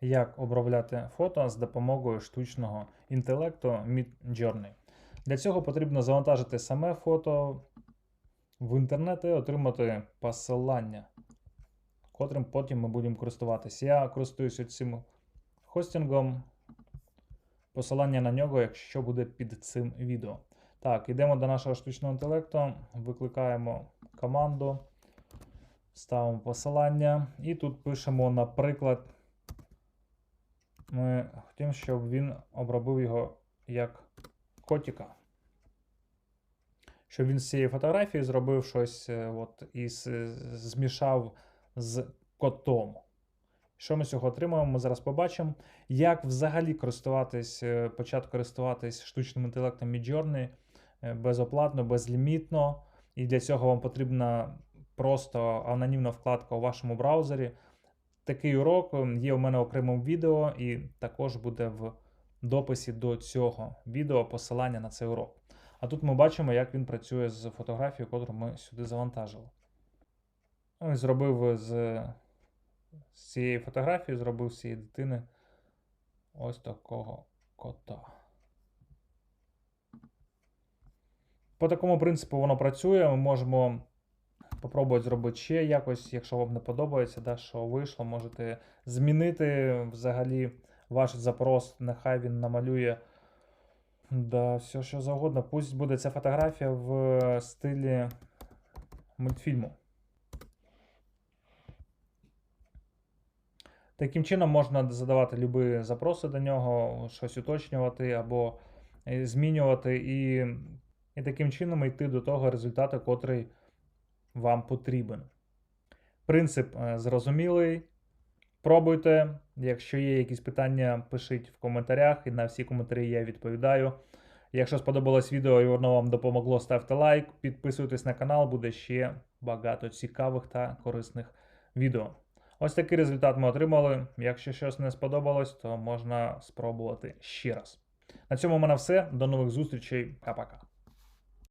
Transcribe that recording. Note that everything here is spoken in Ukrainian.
як обробляти фото з допомогою штучного інтелекту Midjourney. Для цього потрібно завантажити саме фото в інтернет і отримати посилання, котрим потім ми будемо користуватися. Я користуюся цим хостингом. Посилання на нього, якщо буде під цим відео. Так, йдемо до нашого штучного інтелекту, викликаємо команду, ставимо посилання і тут пишемо, наприклад, ми хотімо, щоб він обробив його як котика. Щоб він з цієї фотографії зробив щось е, от, і змішав з котом. Що ми з цього отримаємо, ми зараз побачимо. Як взагалі користуватись, е, почати користуватись штучним інтелектом Midjourney е, безоплатно, безлімітно. І для цього вам потрібна просто анонімна вкладка у вашому браузері. Такий урок є у мене окремим відео, і також буде в дописі до цього відео посилання на цей урок. А тут ми бачимо, як він працює з фотографією, яку ми сюди завантажили. Ну, і Зробив з, з цієї фотографії, зробив з цієї дитини ось такого кота. По такому принципу воно працює. Ми можемо попробувати зробити ще якось, якщо вам не подобається, да, що вийшло, можете змінити взагалі ваш запрос. Нехай він намалює да, все, що завгодно. Пусть буде ця фотографія в стилі мультфільму. Таким чином можна задавати любі запроси до нього, щось уточнювати або е, змінювати, і, і таким чином йти до того результату, котрий вам потрібен. Принцип е, зрозумілий. Пробуйте. Якщо є якісь питання, пишіть в коментарях, і на всі коментарі я відповідаю. Якщо сподобалось відео і воно вам допомогло, ставте лайк, підписуйтесь на канал, буде ще багато цікавих та корисних відео. Ось такий результат ми отримали. Якщо щось не сподобалось, то можна спробувати ще раз. На цьому в мене все. До нових зустрічей. Пока-пока.